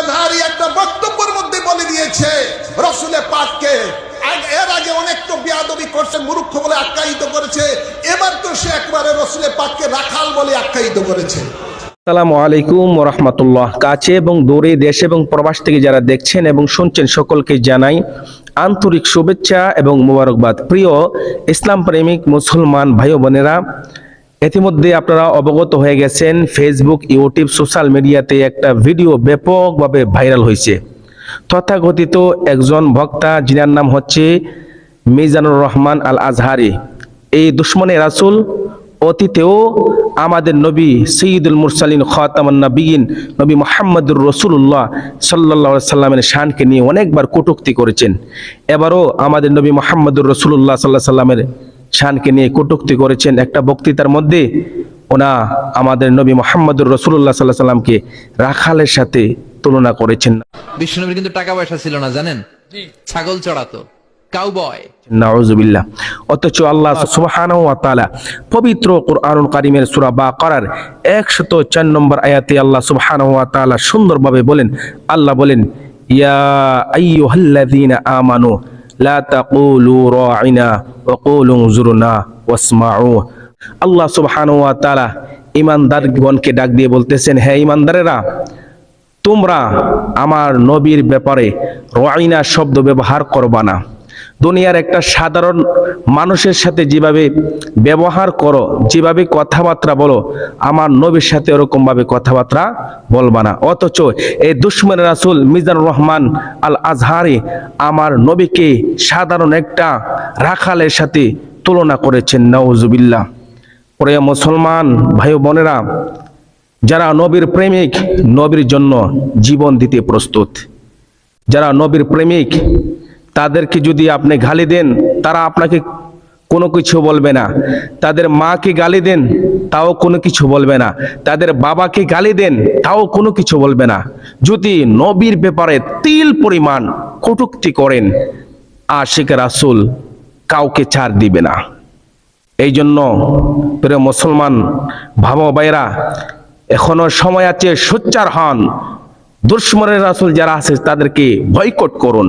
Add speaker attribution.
Speaker 1: আজহারি একটা বক্তব্যের মধ্যে বলে দিয়েছে রসুলে পাককে এর আগে অনেক তো বিয়াদবি করছে, মূর্খ বলে আখ্যায়িত করেছে, এবার তো সে একবারে রসুলে পাককে রাখাল বলে আখ্যায়িত করেছে।
Speaker 2: আসসালামু আলাইকুম রহমতুল্লাহ কাছে এবং দূরে দেশ এবং প্রবাস থেকে যারা দেখছেন এবং শুনছেন সকলকে জানাই আন্তরিক শুভেচ্ছা এবং মোবারকবাদ। প্রিয় ইসলাম প্রেমিক মুসলমান ভাই বোনেরা ইতিমধ্যে আপনারা অবগত হয়ে গেছেন ফেসবুক ইউটিউব সোশ্যাল মিডিয়াতে একটা ভিডিও ব্যাপকভাবে ভাইরাল হয়েছে। তথাকথিত একজন ভক্তা, যিনার নাম হচ্ছে মিজানুর রহমান আল আজহারি এই দুশ্মনে রাসূল, অতীতেও আমাদের নবী সঈদুল মুরসালিন খাতামান নবীন নবী মোহাম্মদুর রসুল্লাহ সাল্লাহ সাল্লামের শানকে নিয়ে অনেকবার কটুক্তি করেছেন। এবারও আমাদের নবী মোহাম্মদুর রসুল্লাহ সাল্লাহ সাল্লামের শানকে নিয়ে কটুক্তি করেছেন। একটা বক্তৃতার মধ্যে ওনা আমাদের নবী মোহাম্মদুর রসুল্লাহ সাল্লাহ সাল্লামকে রাখালের সাথে তুলনা করেছেন।
Speaker 3: বিষ্ণুনবীর কিন্তু টাকা পয়সা ছিল না জানেন? ছাগল চড়াতো কাউবয়
Speaker 2: নাউজুবিল্লাহ। অথচ আল্লাহ সুবহানাহু ওয়া তাআলা পবিত্র কোরআনুল কারীমের সূরা বাকারার 104 নম্বর আয়াতে আল্লাহ সুবহানাহু ওয়া তাআলা সুন্দরভাবে বলেন আল্লাহ বলেন ইয়া আইয়ুহাল্লাযীনা আমানু লা তাকুলু আল্লাহ সুবহানাহু ওয়া তাআলা ঈমানদারগণকে ডাক দিয়ে বলতেছেন, হে ইমানদারেরা তোমরা আমার নবীর ব্যাপারে রাইনা শব্দ ব্যবহার করবা না। দুনিয়ার একটা সাধারণ মানুষের সাথে যেভাবে ব্যবহার করো, যেভাবে কথাবার্তা বলো, আমার নবীর সাথে ওরকমভাবে কথাবার্তা বলবা না। অথচ এই দুশ্মন রাসুল মিজানুর রহমান আল আজহারি আমার নবীকে সাধারণ একটা রাখালের সাথে তুলনা করেছেন। নওজুবিল্লাহ প্রিয় মুসলমান, ভাই বোনেরা, যারা নবীর প্রেমিক, নবীর জন্য জীবন দিতে প্রস্তুত, যারা নবীর প্রেমিক তাদেরকে যদি আপনি গালি দেন, তারা আপনাকে কোনো কিছু বলবে না। তাদের মাকে গালি দেন, তাও কোনো কিছু বলবে না। তাদের বাবাকে গালি দেন, তাও কোনো কিছু বলবে না। যদি নবীর ব্যাপারে তিল পরিমাণ কটুক্তি করেন, আশিক রাসুল কাউকে ছাড় দিবে না। এই জন্য প্রিয় মুসলমান ভাবো ভাইরা এখনও সময় আছে, সোচ্চার হন। দুশ্মনের রাসুল যারা আছে, তাদেরকে বয়কট করুন।